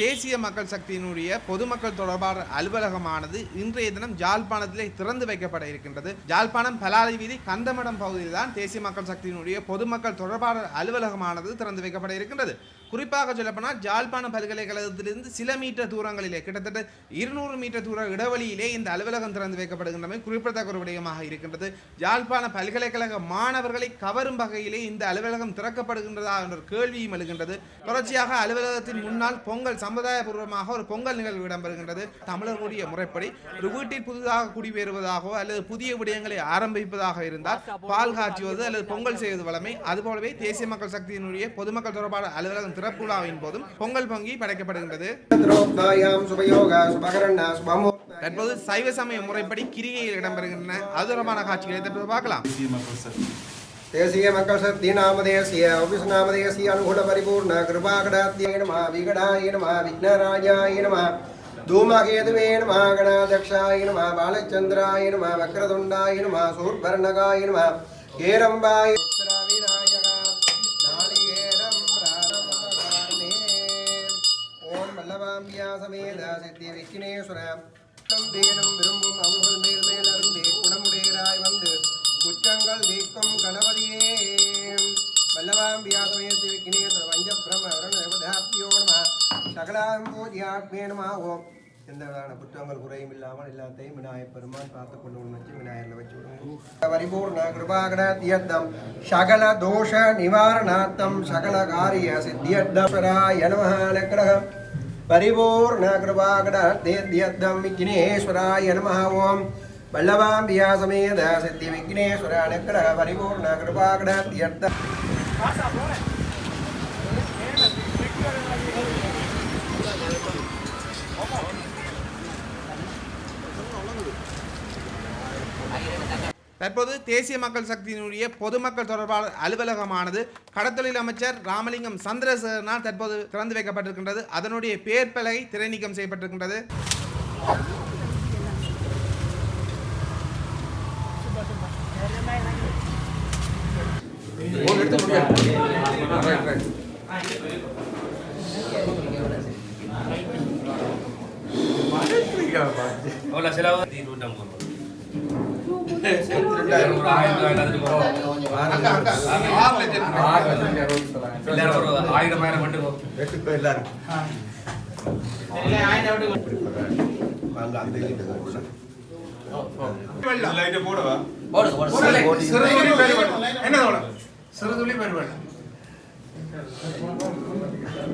தேசிய மக்கள் சக்தியினுடைய பொதுமக்கள் தொடர்பாளர் அலுவலகமானது இன்றைய தினம் ஜாழ்ப்பாணத்திலே திறந்து வைக்கப்பட இருக்கின்றது. ஜாழ்ப்பாணம் பலாலி வீதி கந்தமடம் பகுதியில் தான் தேசிய மக்கள் சக்தியினுடைய பொதுமக்கள் தொடர்பாளர் அலுவலகமானது திறந்து வைக்கப்பட இருக்கின்றது. குறிப்பாக சொல்லப்போனால் ஜாழ்ப்பாண பல்கலைக்கழகத்திலிருந்து சில மீட்டர் தூரங்களிலே கிட்டத்தட்ட இருநூறு மீட்டர் தூர இடைவெளியிலே இந்த அலுவலகம் திறந்து வைக்கப்படுகின்றமை குறிப்பிடத்தக்க ஒரு விடயமாக இருக்கின்றது. ஜாழ்ப்பாண பல்கலைக்கழக மாணவர்களை கவரும் வகையிலே இந்த அலுவலகம் திறக்கப்படுகின்றதா என்ற கேள்வியும் எழுகின்றது. தொடர்ச்சியாக அலுவலகத்தின் முன்னால் பொங்கல் சம்பிரதாயபூர்வமாக ஒரு பொங்கல் நிகழ்வு இடம்பெறுகின்றது. தமிழர்களுடைய முறைப்படி ஒரு வீட்டில் புதிதாக குடிபெறுவதாகவோ அல்லது புதிய விடயங்களை ஆரம்பிப்பதாக இருந்தால் பால் காய்ச்சுவது அல்லது பொங்கல் செய்வது வழமை. அதுபோலவே தேசிய மக்கள் சக்தியினுடைய பொதுமக்கள் தொடர்பான அலுவலகம் திறப்புலாவின் போதும் பொங்கல் பொங்கி படைக்கப்படுகின்றது. தற்போது சைவ சமய முறைப்படி கிரிகையில் இடம்பெறுகின்றன. அதுரமான காட்சிகளை தற்போது பார்க்கலாம். தேசிய மக்கள் சக்தி. நாமதேசிய ஆபீஸ் நாமதேசிய அனுகூல பரிபூர்ண கிருபாகடாத்தியே நம விகடாய நம விக்னராஜாய நம தூமகேதுவே நம கணாதக்ஷாய நம பாலச்சந்திராய கேரம்பாய சமேத சித்தி விக்னேஸ்வர தம் தேனம் விரும்பும் அமுகல் மேல் மேல் அருந்தே குணமுடையராய் வந்து குற்றங்கள் தீர்க்கும் கணபதியே. வல்லவாம் வியாசமேதி விக்னேஸ்வர வஞ்ச பிரம வருண தேவதாப்தியோ நம குறையும் இல்லாமல் எல்லாத்தையும் விநாயகர் பெருமான் பார்த்து கொண்டு வச்சு விநாயகர்ல வச்சு விடுங்க. பரிபூர்ண கிருபாகணத்தியத்தம் சகல தோஷ நிவாரணார்த்தம் சகல காரிய சித்தியத்தராய நமஹ நக்கிரகம் பரிபூர்ணகிருபாகடேத்யத்விக்னேஸ்வராய நம ஓம் வல்லவாம்பியா சமேத சித்தி விக்னேஸ்வர அனுக்கிரக தற்போது தேசிய மக்கள் சக்தியினுடைய பொதுமக்கள் தொடர்பான அலுவலகமானது கடத்தொழில் அமைச்சர் ராமலிங்கம் சந்திரசேகரனால் தற்போது திறந்து வைக்கப்பட்டிருக்கின்றது. அதனுடைய பேர் பலகை திரைநீக்கம் செய்யப்பட்டிருக்கின்றது. Hola, se la voy a. ஆயிரம் ஆயிரம் மட்டும் எல்லாரும்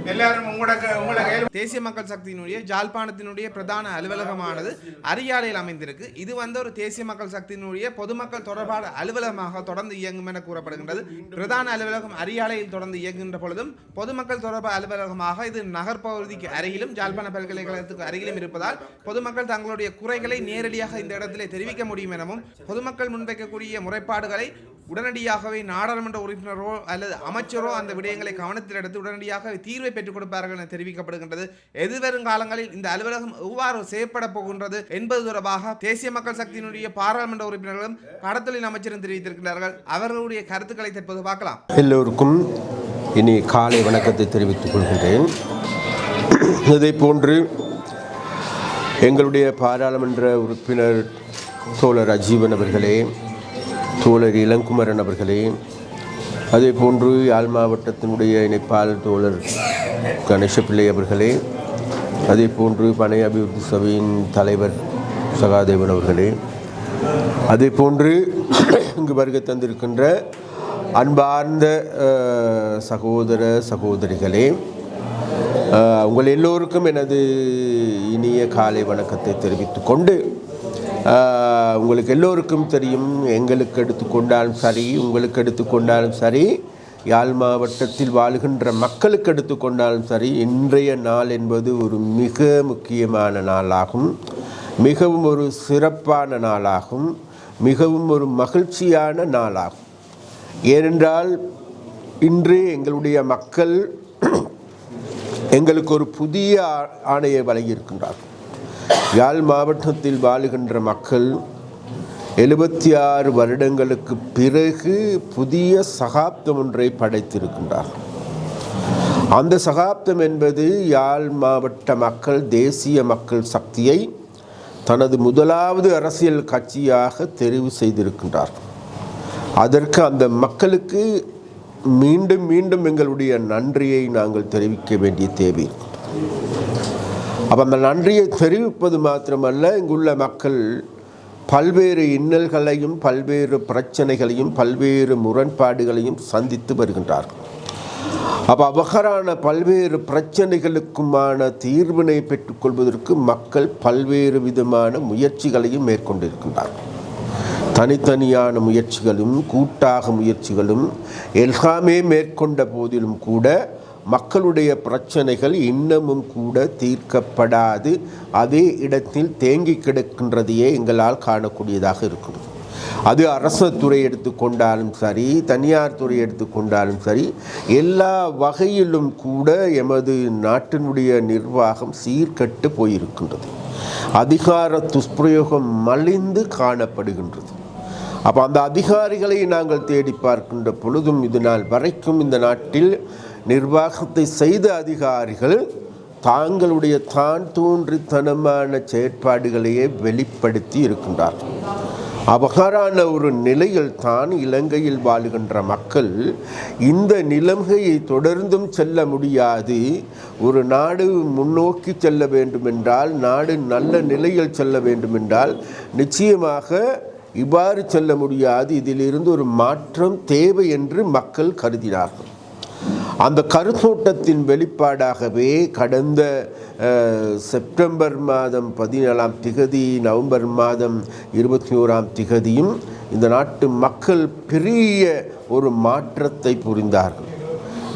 உங்களோட உங்களோட தேசிய மக்கள் சக்தியினுடைய ஜாழ்ப்பாணத்தினுடைய பிரதான அலுவலகமானது அரியாலையில் அமைந்திருக்கு. இது வந்து ஒரு தேசிய மக்கள் சக்தியினுடைய பொதுமக்கள் தொடர்பான அலுவலகமாக தொடர்ந்து இயங்கும் என கூறப்படுகின்றது. பிரதான அலுவலகம் அரியாலையில் தொடர்ந்து இயங்குகின்ற பொழுதும் பொதுமக்கள் தொடர்பு அலுவலகமாக இது நகர்ப்பகுதிக்கு அருகிலும் ஜாழ்ப்பாண பல்கலைக்கழகத்துக்கு அருகிலும் இருப்பதால் பொதுமக்கள் தங்களுடைய குறைகளை நேரடியாக இந்த இடத்திலே தெரிவிக்க முடியும் எனவும் பொதுமக்கள் முன்வைக்கக்கூடிய முறைப்பாடுகளை உடனடியாகவே நாடாளுமன்ற உறுப்பினரோ அல்லது அமைச்சரோ அந்த விடயங்களை கவனத்தில் எடுத்து உடனடியாக தீர்வை பெற்றுக் கொடுப்பார்கள் என தெரிவிக்கப்படுகின்றது. எதிர்வரும் காலங்களில் இந்த அலுவலகம் எவ்வாறு செய்யப்பட போகின்றது என்பது தொடர்பாக தேசிய மக்கள் சக்தியினுடைய பாராளுமன்ற உறுப்பினர்களும் கடத்தொழில் அமைச்சரும் தெரிவித்திருக்கிறார்கள். அவர்களுடைய கருத்துக்களை தற்போது பார்க்கலாம். எல்லோருக்கும் இனி காலை வணக்கத்தை தெரிவித்துக் கொள்கின்றேன். இதை போன்று எங்களுடைய பாராளுமன்ற உறுப்பினர் தோழர் அஜீவன் அவர்களே தோழர் இளங்குமரன் அவர்களே அதே போன்று யாழ் மாவட்டத்தினுடைய இணைப்பால் தோழர் கணேசப்பிள்ளை அவர்களே அதே போன்று பனை அபிவிருத்தி சபையின் தலைவர் சகாதேவன் அவர்களே அதே போன்று இங்கு வருகை தந்திருக்கின்ற அன்பார்ந்த சகோதர சகோதரிகளே உங்கள் எல்லோருக்கும் எனது இனிய காலை வணக்கத்தை தெரிவித்துக்கொண்டு உங்களுக்கு எல்லோருக்கும் தெரியும் எங்களுக்கு எடுத்துக்கொண்டாலும் சரி உங்களுக்கு எடுத்துக்கொண்டாலும் சரி யாழ் மாவட்டத்தில் வாழுகின்ற மக்களுக்கு எடுத்துக்கொண்டாலும் சரி இன்றைய நாள் என்பது ஒரு மிக முக்கியமான நாளாகும். மிகவும் ஒரு சிறப்பான நாளாகும். மிகவும் ஒரு மகிழ்ச்சியான நாளாகும். ஏனென்றால் இன்று எங்களுடைய மக்கள் எங்களுக்கு ஒரு புதிய ஆ- ஆணையை வழங்கியிருக்கின்றார்கள். யாழ் மாவட்டத்தில் வாழுகின்ற மக்கள் எழுபத்தி ஆறு வருடங்களுக்கு பிறகு புதிய சகாப்தம் ஒன்றை படைத்திருக்கின்றார்கள் அந்த சகாப்தம் என்பது யாழ் மாவட்ட மக்கள் தேசிய மக்கள் சக்தியை தனது முதலாவது அரசியல் கட்சியாக தெரிவு செய்திருக்கின்றார். அதற்கு அந்த மக்களுக்கு மீண்டும் மீண்டும் எங்களுடைய நன்றியை நாங்கள் தெரிவிக்க வேண்டிய தேவை. அப்போ அந்த நன்றியை தெரிவிப்பது மாத்திரமல்ல இங்குள்ள மக்கள் பல்வேறு இன்னல்களையும் பல்வேறு பிரச்சனைகளையும் பல்வேறு முரண்பாடுகளையும் சந்தித்து வருகின்றார்கள். அப்போ அவகரான பல்வேறு பிரச்சனைகளுக்குமான தீர்வினை பெற்றுக்கொள்வதற்கு மக்கள் பல்வேறு விதமான முயற்சிகளையும் மேற்கொண்டிருக்கின்றார்கள் தனித்தனியான முயற்சிகளும் கூட்டாக முயற்சிகளும் எல்லாமே மேற்கொண்ட போதிலும் கூட மக்களுடைய பிரச்சனைகள் இன்னமும் கூட தீர்க்கப்படாது. அதே இடத்தில் தேங்கி கிடக்கின்றதையே எங்களால் காணக்கூடியதாக இருக்கிறது. அது அரசு துறை எடுத்துக்கொண்டாலும் சரி தனியார் துறை எடுத்துக்கொண்டாலும் சரி எல்லா வகையிலும் கூட எமது நாட்டினுடைய நிர்வாகம் சீர்கெட்டு போயிருக்கின்றது. அதிகார துஷ்பிரயோகம் மலிந்து காணப்படுகின்றது. அப்போ அந்த அதிகாரிகளை நாங்கள் தேடி பார்க்கின்ற பொழுதும் இது நாள் வரைக்கும் இந்த நாட்டில் நிர்வாகத்தை செய்த அதிகாரிகள் தாங்களுடைய தான் தோன்றித்தனமான செயற்பாடுகளையே வெளிப்படுத்தி இருக்கின்றார்கள் அபகாரான ஒரு நிலையில் தான் இலங்கையில் வாழுகின்ற மக்கள் இந்த நிலைமையை தொடர்ந்தும் செல்ல முடியாது. ஒரு நாடு முன்னோக்கி செல்ல வேண்டுமென்றால் நாடு நல்ல நிலையில் செல்ல வேண்டுமென்றால் நிச்சயமாக இவ்வாறு செல்ல முடியாது. இதிலிருந்து ஒரு மாற்றம் தேவை என்று மக்கள் கருதினார்கள். அந்த கருத்தோட்டத்தின் வெளிப்பாடாகவே கடந்த செப்டம்பர் மாதம் பதினேழாம் திகதி நவம்பர் மாதம் இருபத்தி ஓராம் திகதியும் இந்த நாட்டு மக்கள் பெரிய ஒரு மாற்றத்தை புரிந்தார்கள்.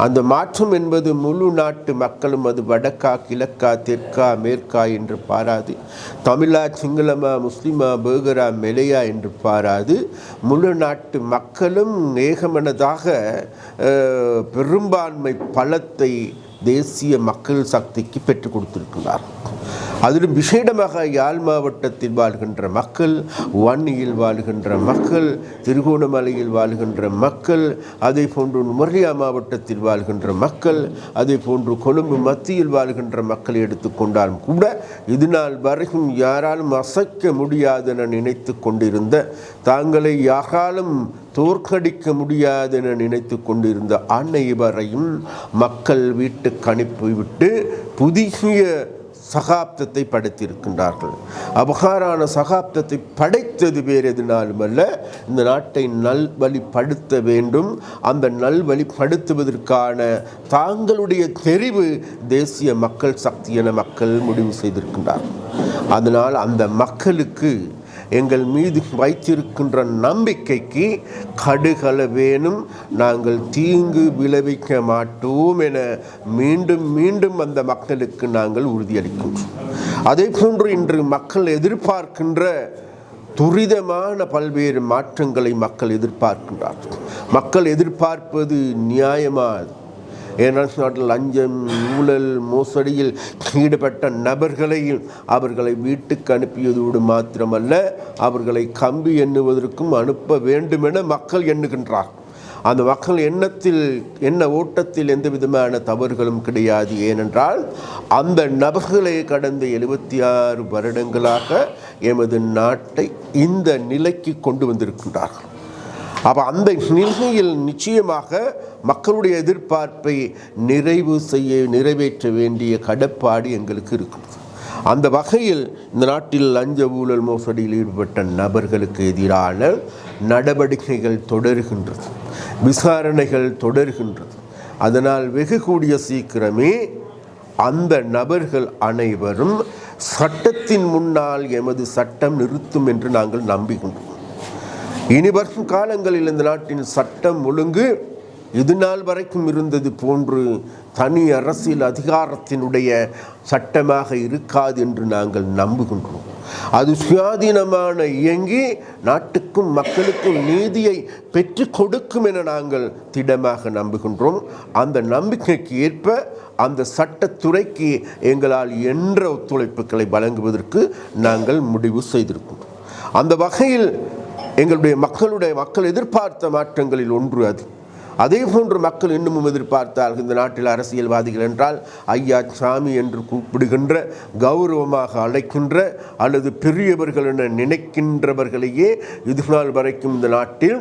அந்த மாற்றம் என்பது முழு நாட்டு மக்களும் அது வடக்கா கிழக்கா தெற்கா மேற்கா என்று பாராது. தமிழா சிங்களமா முஸ்லிமா பேகரா மெலையா என்று பாராது. முழு நாட்டு மக்களும் ஏகமனதாக பெரும்பான்மை பலத்தை தேசிய மக்கள் சக்திக்கு பெற்றுக் கொடுத்திருக்கிறார் அதிலும் விசேடமாக யாழ் மாவட்டத்தில் வாழ்கின்ற மக்கள் வன்னியில் வாழ்கின்ற மக்கள் திருகோணமலையில் வாழ்கின்ற மக்கள் அதே போன்று முரளியா மாவட்டத்தில் வாழ்கின்ற மக்கள் அதே போன்று கொழும்பு மத்தியில் வாழ்கின்ற மக்களை எடுத்துக்கொண்டாலும் கூட இது நாள் வரைக்கும் யாராலும் அசைக்க முடியாதென நினைத்து கொண்டிருந்த தாங்களை யாராலும் தோற்கடிக்க முடியாதென நினைத்து கொண்டிருந்த அனைவரையும் மக்கள் வீட்டுக்கு அனுப்பிவிட்டு புதிய சகாப்தத்தை படைத்திருக்கின்றார்கள். அபகாரான சகாப்தத்தை படைத்தது வேறு எதுனாலும் அல்ல இந்த நாட்டை நல்வழிப்படுத்த வேண்டும். அந்த நல்வழிப்படுத்துவதற்கான தாங்களுடைய தெரிவு தேசிய மக்கள் சக்தி என மக்கள் முடிவு செய்திருக்கின்றார்கள். அதனால் அந்த மக்களுக்கு எங்கள் மீது வைத்திருக்கின்ற நம்பிக்கைக்கு கடுகளவேனும் நாங்கள் தீங்கு விளைவிக்க மாட்டோம் என மீண்டும் மீண்டும் அந்த மக்களுக்கு நாங்கள் உறுதியளிக்கின்றோம். அதே போன்று இன்று மக்கள் எதிர்பார்க்கின்ற துரிதமான பல்வேறு மாற்றங்களை மக்கள் எதிர்பார்க்கின்றார்கள். மக்கள் எதிர்பார்ப்பது நியாயமானது ஏனென்றால் லஞ்சம் ஊழல் மோசடியில் ஈடுபட்ட நபர்களையும் அவர்களை வீட்டுக்கு அனுப்பியதோடு மாத்திரமல்ல அவர்களை கம்பி எண்ணுவதற்கும் அனுப்ப வேண்டுமென மக்கள் எண்ணுகின்றார் அந்த மக்கள் எண்ணத்தில் என்ன ஓட்டத்தில் எந்த விதமான தவறுகளும் கிடையாது. ஏனென்றால் அந்த நபர்களை கடந்த எழுபத்தி ஆறு வருடங்களாக எமது நாட்டை இந்த நிலைக்கு கொண்டு வந்திருக்கின்றார்கள். அப்போ அந்த நிலையில் நிச்சயமாக மக்களுடைய எதிர்பார்ப்பை நிறைவு செய்ய நிறைவேற்ற வேண்டிய கடப்பாடு எங்களுக்கு இருக்கும். அந்த வகையில் இந்த நாட்டில் லஞ்ச ஊழல் மோசடியில் ஈடுபட்ட நபர்களுக்கு எதிரான நடவடிக்கைகள் தொடர்கின்றது. விசாரணைகள் தொடர்கின்றது. அதனால் வெகு கூடிய சீக்கிரமே அந்த நபர்கள் அனைவரும் சட்டத்தின் முன்னால் எமது சட்டம் நிறுத்தும் என்று நாங்கள் நம்புகின்றோம் இனி வரும் காலங்களில் இந்த நாட்டின் சட்டம் ஒழுங்கு இது நாள் வரைக்கும் இருந்தது போன்று தனி அரசியல் அதிகாரத்தினுடைய சட்டமாக இருக்காது என்று நாங்கள் நம்புகின்றோம். அது சுயாதீனமான இயங்கி நாட்டுக்கும் மக்களுக்கும் நீதியை பெற்று கொடுக்கும் என நாங்கள் திடமாக நம்புகின்றோம். அந்த நம்பிக்கைக்கு ஏற்ப அந்த சட்டத்துறைக்கு எங்களால் என்ற ஒத்துழைப்புகளை வழங்குவதற்கு நாங்கள் முடிவு செய்திருக்கின்றோம் அந்த வகையில் எங்களுடைய மக்களுடைய மக்கள் எதிர்பார்த்த மாற்றங்களில் ஒன்று அது. அதே போன்று மக்கள் இன்னமும் எதிர்பார்த்தார்கள் இந்த நாட்டில் அரசியல்வாதிகள் என்றால் ஐயா சாமி என்று கூப்பிடுகின்ற கௌரவமாக அழைக்கின்ற அல்லது பெரியவர்கள் என நினைக்கின்றவர்களையே இதுநாள் வரைக்கும் இந்த நாட்டில்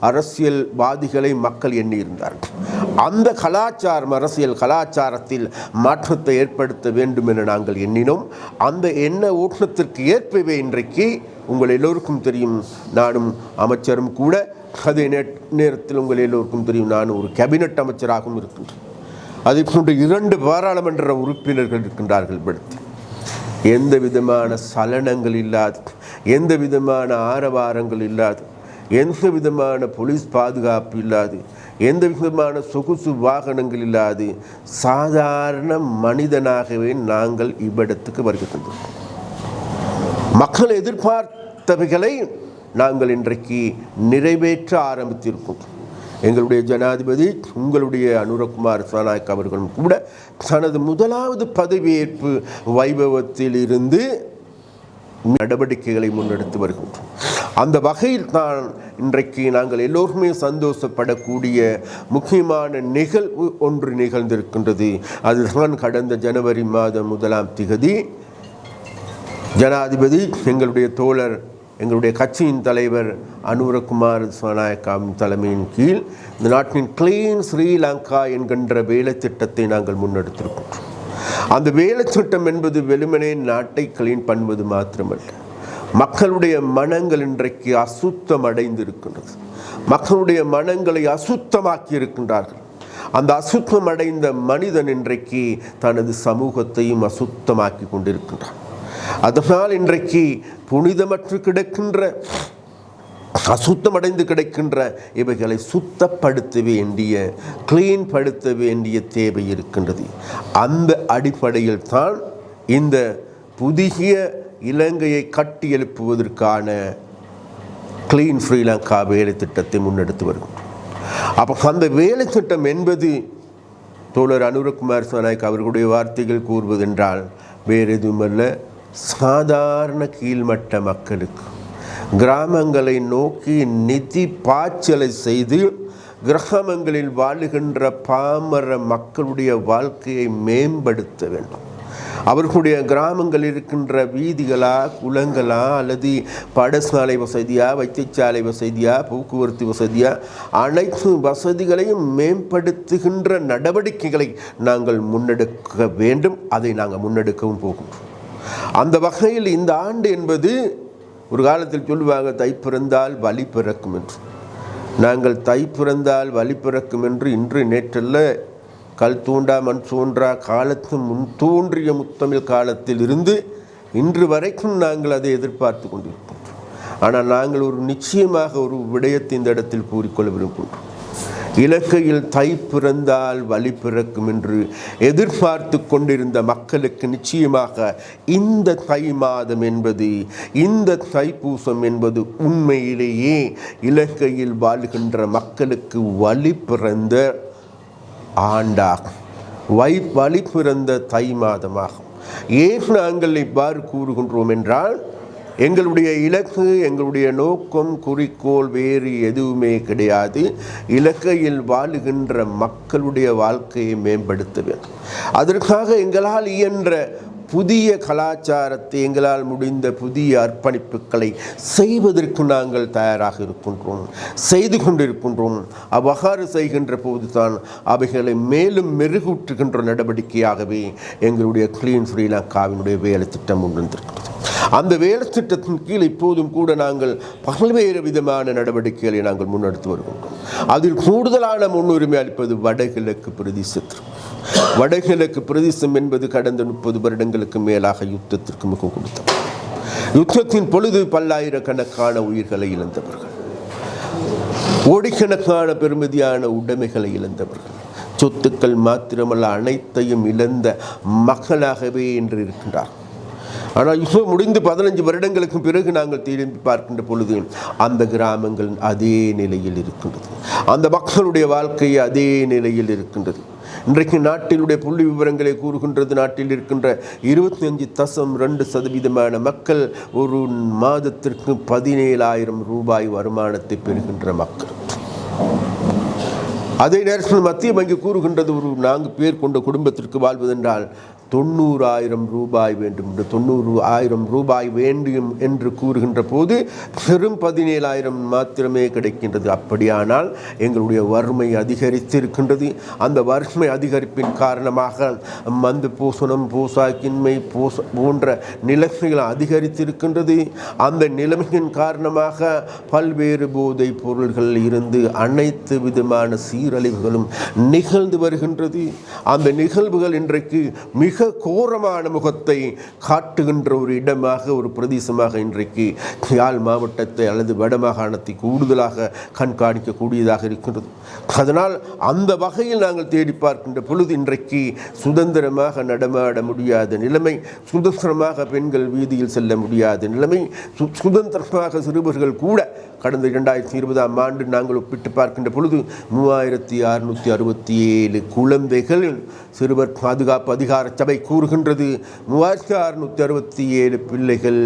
அரசியல்வாதிகளை மக்கள் எண்ணியிருந்தார்கள். அந்த கலாச்சாரம் அரசியல் கலாச்சாரத்தில் மாற்றத்தை ஏற்படுத்த வேண்டும் என நாங்கள் எண்ணினோம். அந்த எண்ண ஓட்டத்திற்கு ஏற்பவே இன்றைக்கு உங்கள் எல்லோருக்கும் தெரியும் நானும் அமைச்சரும் கூட. அதே நே- நேரத்தில் உங்கள் எல்லோருக்கும் தெரியும் நான் ஒரு கேபினட் அமைச்சராகவும் இருக்கின்றேன். அதே போன்று இரண்டு பாராளுமன்ற உறுப்பினர்கள் இருக்கின்றார்கள் படுத்தி. எந்த விதமான சலனங்கள் இல்லாது எந்த விதமான ஆரவாரங்கள் இல்லாது எந்த விதமான போலீஸ் பாதுகாப்பு இல்லாது எந்த விதமான சொகுசு வாகனங்கள் இல்லாது சாதாரண மனிதனாகவே நாங்கள் இவ்விடத்துக்கு வருகை தந்திருக்கோம் மக்கள் எதிர்பார்த்தவைகளை நாங்கள் இன்றைக்கு நிறைவேற்ற ஆரம்பித்திருக்கோம். எங்களுடைய ஜனாதிபதி உங்களுடைய அனுரகுமார் சனாயக் அவர்களும் கூட தனது முதலாவது பதவியேற்பு வைபவத்தில் இருந்து நடவடிக்கைகளை முன்னெடுத்து வருகின்றோம். அந்த வகையில் தான் இன்றைக்கு நாங்கள் எல்லோருமே சந்தோஷப்படக்கூடிய முக்கியமான நிகழ்வு ஒன்று நிகழ்ந்திருக்கின்றது. அதுதான் கடந்த ஜனவரி மாதம் முதலாம் திகதி. ஜனாதிபதி எங்களுடைய தோழர் எங்களுடைய கட்சியின் தலைவர் அனுரகுமார் சனாயக்காவின் தலைமையின் கீழ் இந்த நாட்டின் கிளீன் ஸ்ரீலங்கா என்கின்ற வேலை திட்டத்தை நாங்கள் முன்னெடுத்திருக்கின்றோம். அந்த வேலை திட்டம் என்பது வெறுமனே நாட்டை கிளீன் பண்ணுவது மாத்திரமல்ல. மக்களுடைய மனங்கள் இன்றைக்கு அசுத்தம் அடைந்திருக்கின்றது மக்களுடைய மனங்களை அசுத்தமாக்கி இருக்கின்றார்கள் அந்த அசுத்தம் அடைந்த மனிதன் இன்றைக்கு தனது சமூகத்தையும் அசுத்தமாக்கி கொண்டிருக்கின்றான். அதனால் இன்றைக்கு புனிதமற்று கிடக்கின்ற அசுத்தமடைந்து கிடக்கின்ற இவைகளை சுத்தப்படுத்த வேண்டிய கிளீன் படுத்த வேண்டிய தேவை இருக்கின்றது. அந்த அடிப்படையில் தான் இந்த புதிய இலங்கையை கட்டி எழுப்புவதற்கான கிளீன் ஸ்ரீலங்கா வேலை திட்டத்தை முன்னெடுத்து வருகின்றோம் அப்போ அந்த வேலை திட்டம் என்பது தோழர் அனுரகுமார் சனாய்க் அவர்களுடைய வார்த்தைகள் கூறுவதென்றால் வேறு எதுவுமல்ல சாதாரண கீழ்மட்ட மக்களுக்கு கிராமங்களை நோக்கி நிதி பாய்ச்சலை செய்து கிராமங்களில் வாழுகின்ற பாமர மக்களுடைய வாழ்க்கையை மேம்படுத்த வேண்டும். அவர்களுடைய கிராமங்கள் இருக்கின்ற வீதிகளா குளங்களா அல்லது பாடசாலை வசதியா வைத்தியசாலை வசதியா போக்குவரத்து வசதியா அனைத்து வசதிகளையும் மேம்படுத்துகின்ற நடவடிக்கைகளை நாங்கள் முன்னெடுக்க வேண்டும். அதை நாங்கள் முன்னெடுக்கவும் போகின்றோம். அந்த வகையில் இந்த ஆண்டு என்பது ஒரு காலத்தில் சொல்லுவாங்க தை பிறந்தால் வழி பிறக்கும் என்று. நாங்கள் தை பிறந்தால் வழி பிறக்கும் என்று இன்று நேற்றல்ல கல் தூண்டா மண் தூன்றா காலத்து முன் தோன்றிய முத்தமிழ் காலத்தில் இருந்து இன்று வரைக்கும் நாங்கள் அதை எதிர்பார்த்து கொண்டிருப்போம் ஆனால் நாங்கள் ஒரு நிச்சயமாக ஒரு விடயத்தை இந்த இடத்தில் கூறிக்கொள்ள விரும்புகின்றோம். இலக்கையில் தை பிறந்தால் வழி பிறக்கும் என்று எதிர்பார்த்து கொண்டிருந்த மக்களுக்கு நிச்சயமாக இந்த தை மாதம் என்பது இந்த தைப்பூசம் என்பது உண்மையிலேயே இலங்கையில் வாழ்கின்ற மக்களுக்கு வழி பிறந்த ஆண்டாகும் வை வழி பிறந்த தை மாதமாகும். ஏன் நாங்கள் இவ்வாறு கூறுகின்றோம் என்றால் எங்களுடைய இலக்கு எங்களுடைய நோக்கம் குறிக்கோள் வேறு எதுவுமே கிடையாது. இலக்கையில் வாழுகின்ற மக்களுடைய வாழ்க்கையை மேம்படுத்த வேண்டும். அதற்காக எங்களால் இயன்ற புதிய கலாச்சாரத்தை எங்களால் முடிந்த புதிய அர்ப்பணிப்புகளை செய்வதற்கு நாங்கள் தயாராக இருக்கின்றோம் செய்து கொண்டிருக்கின்றோம். அவ்வாறு செய்கின்ற போதுதான் அவைகளை மேலும் மெருகூற்றுகின்ற நடவடிக்கையாகவே எங்களுடைய கிளீன் ஸ்ரீலங்காவினுடைய வேலை திட்டம் முன்வந்திருக்கிறது அந்த வேலை திட்டத்தின் கீழ் இப்போதும் கூட நாங்கள் பல்வேறு விதமான நடவடிக்கைகளை நாங்கள் முன்னெடுத்து வருகின்றோம். அதில் கூடுதலான முன்னுரிமை அளிப்பது வடகிழக்கு பிரதேசத்திற்கு. வடகிழக்கு பிரதேசம் என்பது கடந்த முப்பது வருடங்களுக்கு மேலாக யுத்தத்திற்கு முகம் கொடுத்தவர். யுத்தத்தின் பொழுது பல்லாயிரக்கணக்கான உயிர்களை இழந்தவர்கள். கோடிக்கணக்கான பெருமதியான உடைமைகளை இழந்தவர்கள். சொத்துக்கள் மாத்திரமல்ல அனைத்தையும் இழந்த மக்களாகவே என்று இருக்கின்றார். ஆனால் இப்போ முடிந்து பதினஞ்சு வருடங்களுக்கு பிறகு நாங்கள் திரும்பி பார்க்கின்ற பொழுது அந்த கிராமங்கள் அதே நிலையில் இருக்கின்றது. அந்த மக்களுடைய வாழ்க்கை அதே நிலையில் இருக்கின்றது. இன்றைக்கு நாட்டினுடைய புள்ளி விவரங்களை கூறுகின்றது. நாட்டில் இருக்கின்ற இருபத்தி அஞ்சு தசம் ரெண்டு சதவீதமான மக்கள் ஒரு மாதத்திற்கு பதினேழாயிரம் ரூபாய் வருமானத்தை பெறுகின்ற மக்கள். அதே நேரத்தில் மத்திய வங்கி கூறுகின்றது ஒரு நான்கு பேர் கொண்ட குடும்பத்திற்கு வாழ்வதென்றால் தொண்ணூறாயிரம் ரூபாய் வேண்டும் என்று தொண்ணூறு ஆயிரம் ரூபாய் வேண்டும் என்று கூறுகின்ற போது பெரும் பதினேழாயிரம் மாத்திரமே கிடைக்கின்றது. அப்படியானால் எங்களுடைய வறுமை அதிகரித்திருக்கின்றது. அந்த வறுமை அதிகரிப்பின் காரணமாக மந்து பூசணம் பூசாக்கின்மை பூச போன்ற நிலைமைகள் அதிகரித்திருக்கின்றது. அந்த நிலைமையின் காரணமாக பல்வேறு போதைப் பொருள்கள் இருந்து அனைத்து விதமான சீரழிவுகளும் நிகழ்ந்து வருகின்றது. அந்த நிகழ்வுகள் இன்றைக்கு மிக மிக கோரமான முகத்தை காட்டுகின்ற ஒரு இடமாக ஒரு பிரதேசமாக இன்றைக்கு யாழ் மாவட்டத்தை அல்லது வடமாகாணத்தை கூடுதலாக கண்காணிக்கக்கூடியதாக இருக்கின்றது அதனால் அந்த வகையில் நாங்கள் தேடி பார்க்கின்ற பொழுது இன்றைக்கு சுதந்திரமாக நடமாட முடியாத நிலைமை சுதந்திரமாக பெண்கள் வீதியில் செல்ல முடியாத நிலைமை சுதந்திரமாக சிறுவர்கள் கூட கடந்த இரண்டாயிரத்தி இருபதாம் ஆண்டு நாங்கள் ஒப்பிட்டு பார்க்கின்ற பொழுது மூவாயிரத்தி அறுநூற்றி அறுபத்தி ஏழு குழந்தைகள் சிறுவர் பாதுகாப்பு அதிகார சபை கூறுகின்றது. மூவாயிரத்தி அறுநூற்றி அறுபத்தி ஏழு பிள்ளைகள்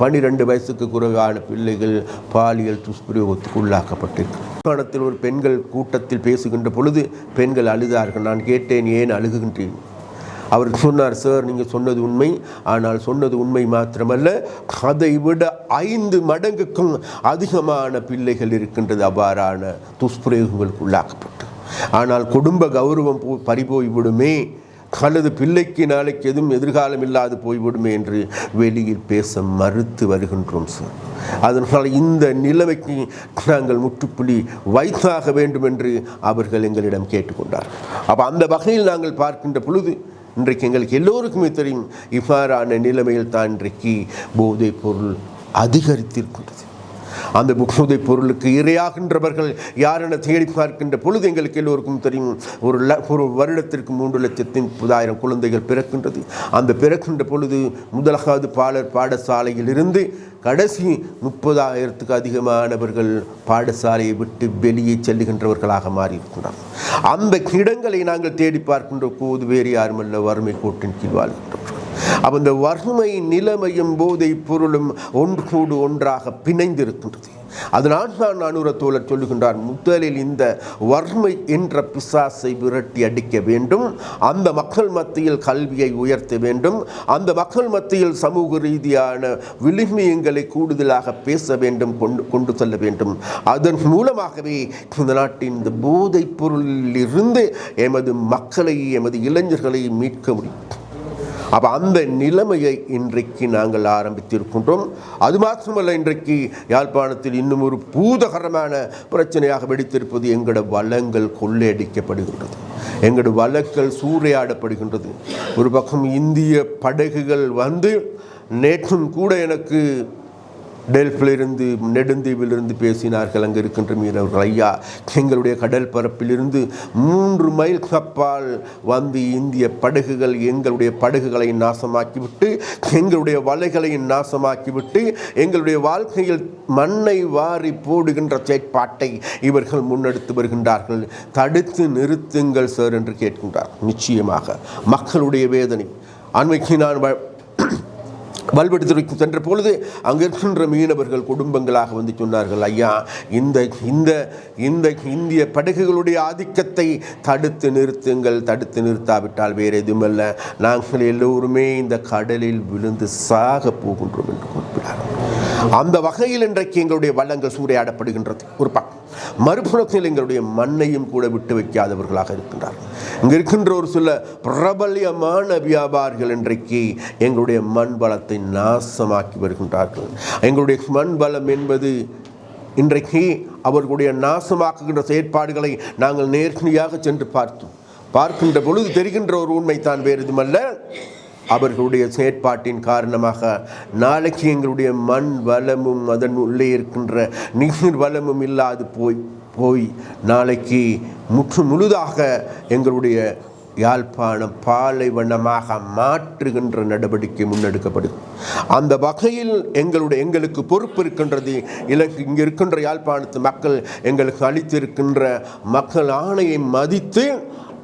பன்னிரெண்டு வயசுக்கு குறைவான பிள்ளைகள் பாலியல் துஷ்பிரயோகத்துக்கு உள்ளாக்கப்பட்டிருக்கு. யாழ்ப்பாணத்தில் ஒரு பெண்கள் கூட்டத்தில் பேசுகின்ற பொழுது பெண்கள் அழுதார்கள் நான் கேட்டேன் ஏன் அழுகுகின்றேன் அவர் சொன்னார் சார் நீங்கள் சொன்னது உண்மை. ஆனால் சொன்னது உண்மை மாத்திரமல்ல. அதை விட ஐந்து மடங்குக்கும் அதிகமான பிள்ளைகள் இருக்கின்றது அவ்வாறான துஷ்பிரயோகங்களுக்கு உள்ளாக்கப்பட்டு ஆனால் குடும்ப கௌரவம் போ பறிபோய்விடுமே. அல்லது பிள்ளைக்கு நாளைக்கு எதுவும் எதிர்காலம் இல்லாது போய்விடுமே என்று வெளியில் பேச மறுத்து வருகின்றோம் சார். அதனால் இந்த நிலைமைக்கு நாங்கள் முற்றுப்புள்ளி வைத்தாக வேண்டும் என்று அவர்கள் எங்களிடம் கேட்டுக்கொண்டார் அப்போ அந்த வகையில் நாங்கள் பார்க்கின்ற பொழுது இன்றைக்கு எங்களுக்கு எல்லோருக்குமே தெரியும் இவ்வாறான நிலைமையில் தான் இன்றைக்கு போதைப் பொருள் அதிகரித்திருக்கின்றது. அந்த போதைப் பொருளுக்கு இரையாகின்றவர்கள் யார் என தேடி பார்க்கின்ற பொழுது எங்களுக்கு எல்லோருக்கும் தெரியும். ஒரு ல ஒரு வருடத்திற்கு மூன்று லட்சத்தி முப்பதாயிரம் குழந்தைகள் பிறக்கின்றது. அந்த பிறக்கின்ற பொழுது முதலாவது பாலர் பாடசாலையில் இருந்து கடைசி முப்பதாயிரத்துக்கு அதிகமானவர்கள் பாடசாலையை விட்டு வெளியே செல்லுகின்றவர்களாக மாறியிருக்கிறார் அந்த இடங்களை நாங்கள் தேடி பார்க்கின்ற போது வேறு யாருமல்ல வறுமை கோட்டின் கீழ் வாழ்கின்றோம். அப்ப இந்த வறுமை நிலைமையும் போதை பொருளும் ஒன்று கூடு ஒன்றாக பிணைந்திருக்கின்றது. அதனால் தான் அனுரத்தோழர் சொல்லுகின்றார் முதலில் இந்த வறுமை என்ற பிசாசை விரட்டி அடிக்க வேண்டும் அந்த மக்கள் மத்தியில் கல்வியை உயர்த்த வேண்டும் அந்த மக்கள் மத்தியில் சமூக ரீதியான விழுமியங்களை கூடுதலாக பேச வேண்டும் கொண்டு கொண்டு செல்ல வேண்டும். அதன் மூலமாகவே இந்த நாட்டின் இந்த போதைப் பொருளிலிருந்து எமது மக்களை எமது இளைஞர்களை மீட்க முடியும். அப்போ அந்த நிலைமையை இன்றைக்கு நாங்கள் ஆரம்பித்திருக்கின்றோம். அது மாத்திரமல்ல இன்றைக்கு யாழ்ப்பாணத்தில் இன்னும் ஒரு பூதகரமான பிரச்சனையாக வெடித்திருப்பது எங்களோட வளங்கள் கொள்ளையடிக்கப்படுகின்றது. எங்களோட வளங்கள் சூறையாடப்படுகின்றது. ஒரு பக்கம் இந்திய படகுகள் வந்து நேற்றும் கூட எனக்கு டெல்ஃபிலிருந்து நெடுந்தீவிலிருந்து பேசினார்கள். அங்கே இருக்கின்ற மீனவர்கள் ஐயா எங்களுடைய கடல் பரப்பிலிருந்து மூன்று மைல் கப்பால் வந்து இந்திய படகுகள் எங்களுடைய படகுகளை நாசமாக்கிவிட்டு எங்களுடைய வலைகளை நாசமாக்கிவிட்டு எங்களுடைய வாழ்க்கையில் மண்ணை வாரி போடுகின்ற செயற்பாட்டை இவர்கள் முன்னெடுத்து வருகின்றார்கள். தடுத்து நிறுத்துங்கள் சார் என்று கேட்கின்றார். நிச்சயமாக மக்களுடைய வேதனை. அண்மைக்கு நான் வ- வல்வெடுத்துறைக்கு சென்ற பொழுது அங்கிருக்கின்ற மீனவர்கள் குடும்பங்களாக வந்து சொன்னார்கள் ஐயா இந்த இந்த இந்த இந்திய படகுகளுடைய ஆதிக்கத்தை தடுத்து நிறுத்துங்கள் தடுத்து நிறுத்தாவிட்டால் வேறு எதுவுமல்ல. நாங்கள் எல்லோருமே இந்த கடலில் விழுந்து சாக போகின்றோம் என்று குறிப்பிட்டார்கள். அந்த வகையில் இன்றைக்கு எங்களுடைய வளங்கள் சூறையாடப்படுகின்றது. ஒரு பக்கம். மறுபுறத்தில் எங்களுடைய மண்ணையும் கூட விட்டு வைக்காதவர்களாக இருக்கின்றார்கள் இங்கே இருக்கின்ற ஒரு சில பிரபல்யமான வியாபாரிகள் இன்றைக்கு எங்களுடைய மண் வளத்தை நாசமாக்கி வருகின்றார்கள். எங்களுடைய மண் வளம் என்பது இன்றைக்கு அவர்களுடைய நாசமாக்குகின்ற செயற்பாடுகளை நாங்கள் நேர்மையாக சென்று பார்த்தோம். பார்க்கின்ற பொழுது தெரிகின்ற ஒரு உண்மைத்தான் வேறு எதுமல்ல அவர்களுடைய செயற்பாட்டின் காரணமாக நாளைக்கு எங்களுடைய மண் வளமும் அதன் உள்ளே இருக்கின்ற நீர் வளமும் இல்லாது போய் போய் நாளைக்கு முற்று முழுதாக எங்களுடைய யாழ்ப்பாணம் பாலைவனமாக மாற்றுகின்ற நடவடிக்கை முன்னெடுக்கப்படும். அந்த வகையில் எங்களுடைய எங்களுக்கு பொறுப்பு இருக்கின்றது இலங்கை இங்கே இருக்கின்ற யாழ்ப்பாணத்து மக்கள் எங்களுக்கு அளித்திருக்கின்ற மக்கள் ஆணையை மதித்து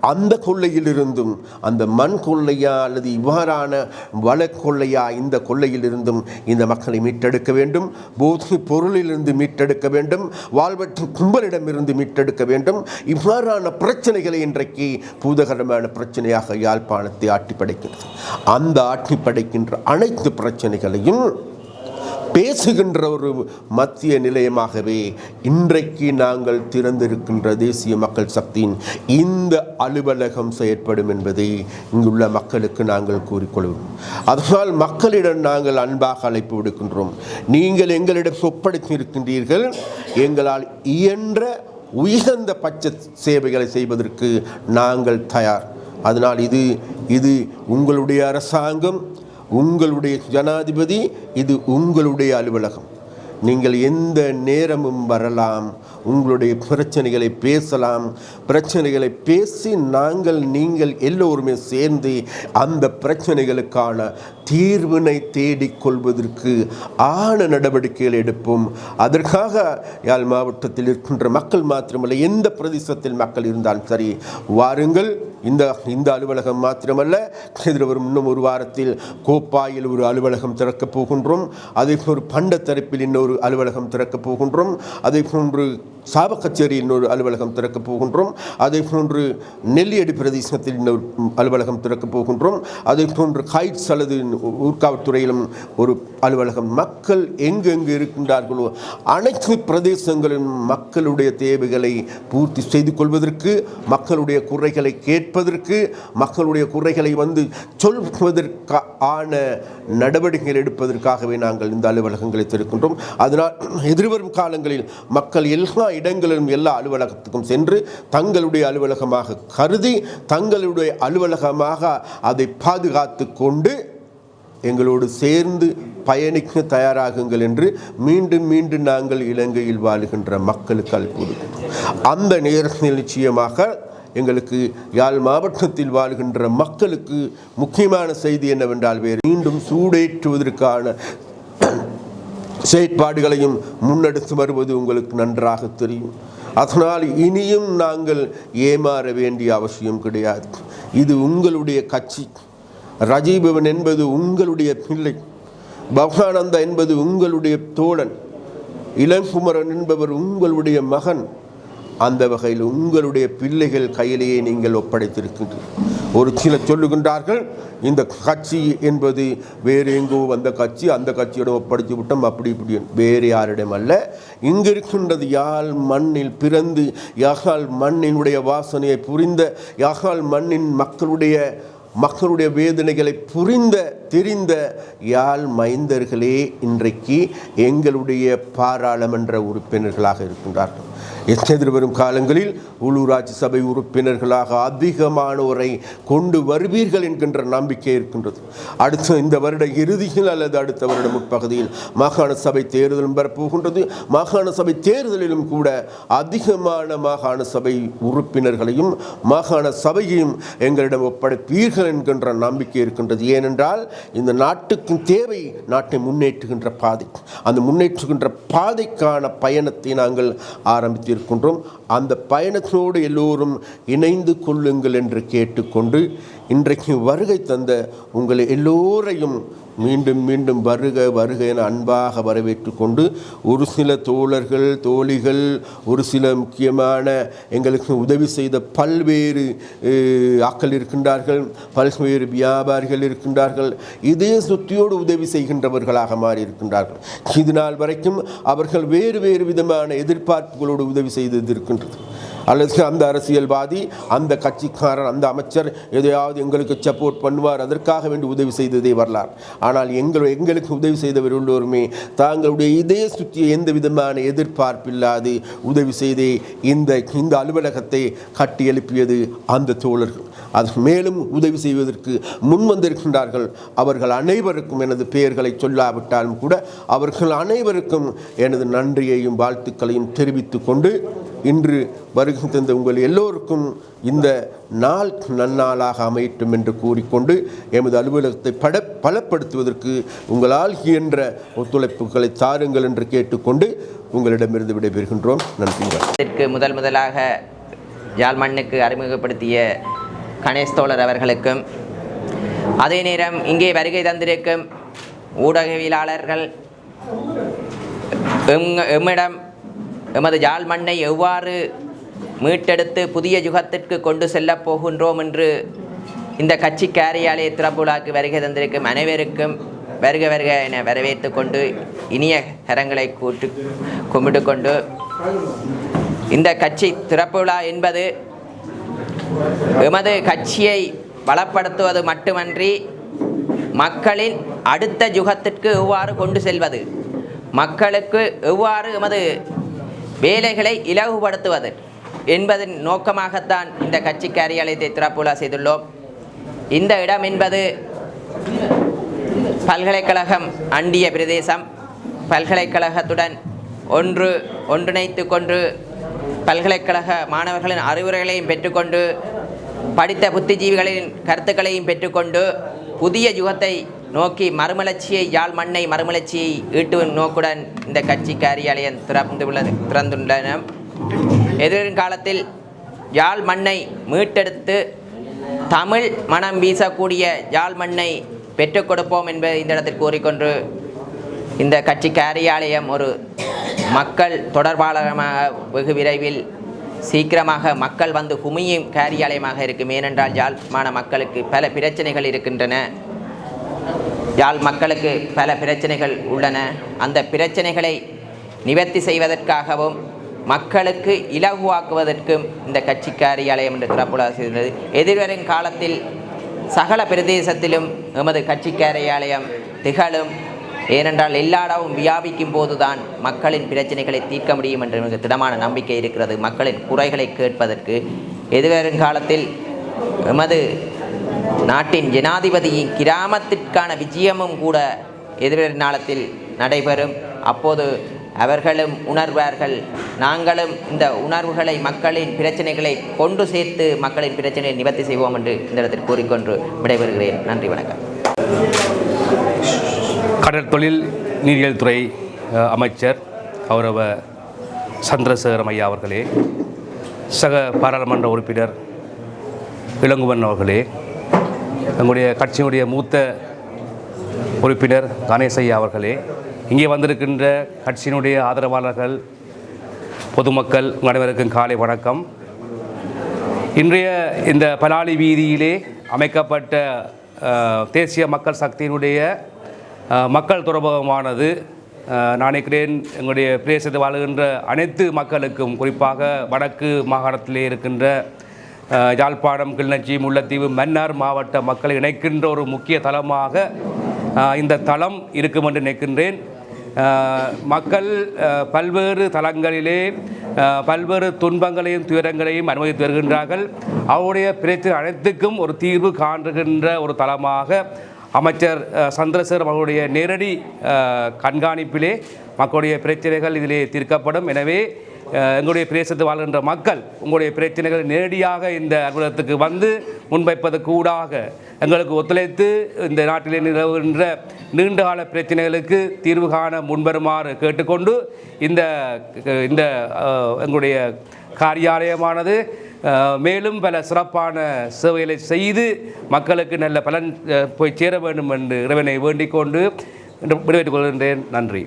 அந்த கொள்ளையிலிருந்தும் அந்த மண் கொள்ளையா அல்லது இவ்வாறான வள கொள்ளையா இந்த கொள்ளையிலிருந்தும் இந்த மக்களை மீட்டெடுக்க வேண்டும். போதை பொருளிலிருந்து மீட்டெடுக்க வேண்டும். வாழ்வற்று கும்பலிடமிருந்து மீட்டெடுக்க வேண்டும். இவ்வாறான பிரச்சனைகளை இன்றைக்கு பூதகரமான பிரச்சனையாக யாழ்ப்பாணத்தை ஆட்டி படைக்கின்றது அந்த ஆட்டி படைக்கின்ற அனைத்து பிரச்சனைகளையும் பேசுகின்ற ஒரு மத்திய நிலையமாகவே இன்றைக்கு நாங்கள் திறந்திருக்கின்ற தேசிய மக்கள் சக்தியின் இந்த அலுவலகம் செயற்படும் என்பதை இங்குள்ள மக்களுக்கு நாங்கள் கூறிக்கொள்வோம். அதனால் மக்களிடம் நாங்கள் அன்பாக அழைப்பு விடுக்கின்றோம். நீங்கள் எங்களிடம் சொப்படைத்து இருக்கின்றீர்கள் எங்களால் இயன்ற உயர்ந்த பட்ச சேவைகளை செய்வதற்கு நாங்கள் தயார். அதனால் இது இது உங்களுடைய அரசாங்கம் உங்களுடைய ஜனாதிபதி இது உங்களுடைய அலுவலகம். நீங்கள் எந்த நேரமும் வரலாம் உங்களுடைய பிரச்சனைகளை பேசலாம். பிரச்சனைகளை பேசி நாங்கள் நீங்கள் எல்லோருமே சேர்ந்து அந்த பிரச்சனைகளுக்கான தீர்வினை தேடிக்கொள்வதற்கு ஆன நடவடிக்கைகள் எடுப்போம். அதற்காக யாழ் மாவட்டத்தில் இருக்கின்ற மக்கள் மாத்திரமல்ல எந்த பிரதேசத்தில் மக்கள் இருந்தாலும் சரி வாருங்கள். இந்த இந்த அலுவலகம் மாத்திரமல்ல எதிர்வரும் இன்னும் ஒரு வாரத்தில் கோப்பாயில் ஒரு அலுவலகம் திறக்கப் போகின்றோம். அதே போல் பண்டத்தரப்பில் இன்னொரு அலுவலகம் திறக்கப் போகின்றோம். அதே போன்று சாவக்கச்சேரி இன்னொரு அலுவலகம் திறக்கப் போகின்றோம். அதே போன்று நெல்லியடி பிரதேசத்தில் இன்னொரு அலுவலகம் திறக்கப் போகின்றோம். அதே போன்று ஹைட்ஸ் அல்லது ஊர்காவல்துறையிலும் ஒரு அலுவலகம். மக்கள் எங்கெங்கு இருக்கின்றார்களோ அனைத்து பிரதேசங்களிலும் மக்களுடைய தேவைகளை பூர்த்தி செய்து கொள்வதற்கு மக்களுடைய குறைகளை கேட்பதற்கு மக்களுடைய குறைகளை வந்து சொல்வதற்கான நடவடிக்கைகள் எடுப்பதற்காகவே நாங்கள் இந்த அலுவலகங்களை திறக்கின்றோம். அதனால் எதிர்வரும் காலங்களில் மக்கள் எல்லா இடங்களிலும் எல்லா அலுவலகத்துக்கும் சென்று தங்களுடைய அலுவலகமாக கருதி தங்களுடைய அலுவலகமாக அதை பாதுகாத்து கொண்டு எங்களோடு சேர்ந்து பயணிக்க தயாராகுங்கள் என்று மீண்டும் மீண்டும் நாங்கள் இலங்கையில் வாழுகின்ற மக்களுக்கு அழைப்பு அந்த நேரத்தில் நிச்சயமாக எங்களுக்கு யாழ் மாவட்டத்தில் வாழ்கின்ற மக்களுக்கு முக்கியமான செய்தி என்னவென்றால் வேறு மீண்டும் சூடேற்றுவதற்கான செயற்பாடுகளையும் முன்னெடுத்து வருவது உங்களுக்கு நன்றாக தெரியும். அதனால் இனியும் நாங்கள் ஏமாற வேண்டிய அவசியம் கிடையாது. இது உங்களுடைய கட்சி. ரஜீபவன் என்பது உங்களுடைய பிள்ளை. பவானந்தா என்பது உங்களுடைய தோழன். இளங்குமரன் என்பவர் உங்களுடைய மகன். அந்த வகையில் உங்களுடைய பிள்ளைகள் கையிலேயே நீங்கள் ஒப்படைத்திருக்கின்றீர்கள். ஒரு சிலர் சொல்லுகின்றார்கள் இந்த கட்சி என்பது வேறு எங்கோ வந்த கட்சி அந்த கட்சியிடம் ஒப்படைத்து விட்டோம் அப்படி இப்படி வேறு யாரிடம் அல்ல. இங்கிருக்கின்றது யாழ் மண்ணில் பிறந்து யாழ் மண்ணினுடைய வாசனையை புரிந்த யாழ் மண்ணின் மக்களுடைய மக்களுடைய வேதனைகளை புரிந்த தெரிந்த யாழ் மைந்தர்களே இன்றைக்கு எங்களுடைய பாராளுமன்ற உறுப்பினர்களாக இருக்கின்றார்கள். எதிர்வரும் காலங்களில் உள்ளூராட்சி சபை உறுப்பினர்களாக அதிகமானோரை கொண்டு வருவீர்கள் என்கின்ற நம்பிக்கை இருக்கின்றது. அடுத்த இந்த வருட இறுதியில் அல்லது அடுத்த வருட முற்பகுதியில் மாகாண சபை தேர்தலும் வரப்போகின்றது. மாகாண சபை தேர்தலிலும் கூட அதிகமான மாகாண சபை உறுப்பினர்களையும் மாகாண சபையையும் எங்களிடம் ஒப்படைப்பீர்கள் என்கின்ற நம்பிக்கை இருக்கின்றது. ஏனென்றால் இந்த நாட்டுக்கு தேவை நாட்டை முன்னேற்றுகின்ற பாதை. அந்த முன்னேற்றுகின்ற பாதைக்கான பயணத்தை நாங்கள் ஆரம்பித்து இருக்கின்றோம். அந்த பயணத்தோடு எல்லோரும் இணைந்து கொள்ளுங்கள் என்று கேட்டுக்கொண்டு இன்றைக்கு வருகை தந்த உங்களை எல்லோரையும் மீண்டும் மீண்டும் வருக வருக என அன்பாக வரவேற்று கொண்டு ஒரு சில தோழர்கள் தோழிகள் ஒரு சில முக்கியமான எங்களுக்கு உதவி செய்த பல்வேறு ஆக்கள் இருக்கின்றார்கள் பல்வேறு வியாபாரிகள் இருக்கின்றார்கள். இதே சுத்தியோடு உதவி செய்கின்றவர்களாக மாறி இருக்கின்றார்கள் இது நாள் வரைக்கும் அவர்கள் வேறு வேறு விதமான எதிர்பார்ப்புகளோடு உதவி செய்தது இருக்கின்றது அல்லது அந்த அரசியல்வாதி அந்த கட்சிக்காரர் அந்த அமைச்சர் எதையாவது எங்களுக்கு சப்போர்ட் பண்ணுவார் அதற்காக வேண்டி உதவி செய்ததே வரலாறு. ஆனால் எங்கள் எங்களுக்கு உதவி செய்தவர் எல்லோருமே தாங்களுடைய இதே சுற்றிய எந்த விதமான எதிர்பார்ப்பில்லாது உதவி செய்தே இந்த இந்த அலுவலகத்தை கட்டி எழுப்பியது அந்த தோழர்கள். அது மேலும் உதவி செய்வதற்கு முன் வந்திருக்கின்றார்கள். அவர்கள் அனைவருக்கும் எனது பெயர்களை சொல்லாவிட்டாலும் கூட அவர்கள் அனைவருக்கும் எனது நன்றியையும் வாழ்த்துக்களையும் தெரிவித்து கொண்டு இன்று வருகின்ற உங்கள் எல்லோருக்கும் இந்த நாள் நன்னாளாக அமையட்டும் என்று கூறிக்கொண்டு எமது அலுவலகத்தை பட பலப்படுத்துவதற்கு உங்களால் இயன்ற ஒத்துழைப்புகளை தாருங்கள் என்று கேட்டுக்கொண்டு உங்களிடமிருந்து விடைபெறுகின்றோம். நன்றி இதற்கு முதல் முதலாக யாழ் மண்ணுக்கு அறிமுகப்படுத்திய கணேஷ் தோழர் அவர்களுக்கும் அதே நேரம் இங்கே வருகை தந்திருக்கும் ஊடகவியலாளர்கள் எம் எம்மிடம் எமது ஜாழ் மண்ணை எவ்வாறு மீட்டெடுத்து புதிய யுகத்திற்கு கொண்டு செல்லப் போகின்றோம் என்று இந்த கட்சி காரியாலய திறப்புலாக்கு வருகை தந்திருக்கும் அனைவருக்கும் வருக வருக என வரவேற்று கொண்டு இனிய கரங்களை கூட்டு கும்பிட்டு கொண்டு இந்த கட்சி திறப்பு விழா என்பது எமது கட்சியை பலப்படுத்துவது மட்டுமன்றி மக்களின் அடுத்த யுகத்திற்கு எவ்வாறு கொண்டு செல்வது? மக்களுக்கு எவ்வாறு எமது வேலைகளை இலகுபடுத்துவது என்பதன் நோக்கமாகத்தான் இந்த கட்சி காரியாலயத்தை திறப்புலா செய்துள்ளோம். இந்த இடம் என்பது பல்கலைக்கழகம் அண்டிய பிரதேசம். பல்கலைக்கழகத்துடன் ஒன்று ஒன்றிணைத்து கொண்டு பல்கலைக்கழக மாணவர்களின் அறிவுரைகளையும் பெற்றுக்கொண்டு படித்த புத்திஜீவிகளின் கருத்துக்களையும் பெற்றுக்கொண்டு புதிய யுகத்தை நோக்கி மறுமலர்ச்சியை யாழ் மண்ணை மறுமலர்ச்சியை ஈட்டு நோக்குடன் இந்த கட்சி காரியாலயம் திறந்துள்ளது திறந்துள்ளன. எதிர்காலத்தில் யாழ் மண்ணை மீட்டெடுத்து தமிழ் மனம் வீசக்கூடிய யாழ் மண்ணை பெற்றுக் கொடுப்போம் என்பதை இந்த இடத்தில் கூறிக்கொண்டு இந்த கட்சி காரியாலயம் ஒரு மக்கள் தொடர்பாளரமாக வெகு விரைவில் சீக்கிரமாக மக்கள் வந்து குமியும் காரியாலயமாக இருக்கும். ஏனென்றால் யாழ்ப்பாண மக்களுக்கு பல பிரச்சனைகள் இருக்கின்றன. யாழ் மக்களுக்கு பல பிரச்சனைகள் உள்ளன. அந்த பிரச்சனைகளை நிவர்த்தி செய்வதற்காகவும் மக்களுக்கு இலகுவாக்குவதற்கும் இந்த கட்சி காரியாலயம் என்று திறப்புலா செய்துள்ளது எதிர்வரும் காலத்தில் சகல பிரதேசத்திலும் எமது கட்சி காரியாலயம் திகழும். ஏனென்றால் எல்லா இடமும் வியாபிக்கும் போதுதான் மக்களின் பிரச்சனைகளை தீர்க்க முடியும் என்று மிக திடமான நம்பிக்கை இருக்கிறது. மக்களின் குறைகளை கேட்பதற்கு எதிர்வரும் எமது நாட்டின் ஜனாதிபதியின் கிராமத்திற்கான விஜயமும் கூட எதிர்வரும் நாளத்தில் நடைபெறும். அப்போது அவர்களும் உணர்வார்கள். நாங்களும் இந்த உணர்வுகளை மக்களின் பிரச்சனைகளை கொண்டு சேர்த்து மக்களின் பிரச்சனையை நிவர்த்தி செய்வோம் என்று இந்த இடத்தில் கூறிக்கொண்டு விடைபெறுகிறேன். நன்றி வணக்கம். கடல் தொழில் நீரியல் துறை அமைச்சர் கௌரவ சந்திரசேகரம் ஐயா அவர்களே சக பாராளுமன்ற உறுப்பினர் இளங்குவன் அவர்களே எங்களுடைய கட்சியினுடைய மூத்த உறுப்பினர் கணேஷ் ஐயா அவர்களே இங்கே வந்திருக்கின்ற கட்சியினுடைய ஆதரவாளர்கள் பொதுமக்கள் அனைவருக்கும் காலை வணக்கம். இன்றைய இந்த பலாலி வீதியிலே அமைக்கப்பட்ட தேசிய மக்கள் சக்தியினுடைய மக்கள் தொடர்பகமானது நான் நினைக்கிறேன் எங்களுடைய பிரதேசத்தில் வாழுகின்ற அனைத்து மக்களுக்கும் குறிப்பாக வடக்கு மாகாணத்திலே இருக்கின்ற யாழ்ப்பாணம் கிளிநொச்சி முல்லைத்தீவு மன்னார் மாவட்ட மக்களை இணைக்கின்ற ஒரு முக்கிய தளமாக இந்த தளம் இருக்கும் என்று நினைக்கின்றேன். மக்கள் பல்வேறு தளங்களிலே பல்வேறு துன்பங்களையும் துயரங்களையும் அனுமதித்து வருகின்றார்கள். அவருடைய பிரச்சனை அனைத்துக்கும் ஒரு தீர்வு காண்கின்ற ஒரு தளமாக அமைச்சர் சந்திரசேகர் அவருடைய நேரடி கண்காணிப்பிலே மக்களுடைய பிரச்சனைகள் இதிலே தீர்க்கப்படும். எனவே எங்களுடைய பிரதேசத்தில் வாழ்கின்ற மக்கள் உங்களுடைய பிரச்சனைகள் நேரடியாக இந்த அலுவலகத்துக்கு வந்து முன்வைப்பதற்கு ஊடாக எங்களுக்கு ஒத்துழைத்து இந்த நாட்டிலே நிலவுகின்ற நீண்டகால பிரச்சனைகளுக்கு தீர்வு காண முன்வருமாறு கேட்டுக்கொண்டு இந்த இந்த எங்களுடைய காரியாலயமானது மேலும் பல சிறப்பான சேவைகளை செய்து மக்களுக்கு நல்ல பலன் போய் சேர வேண்டும் என்று இறைவனை வேண்டிக் கொண்டு விடைபெற்றுக் கொள்கின்றேன். நன்றி.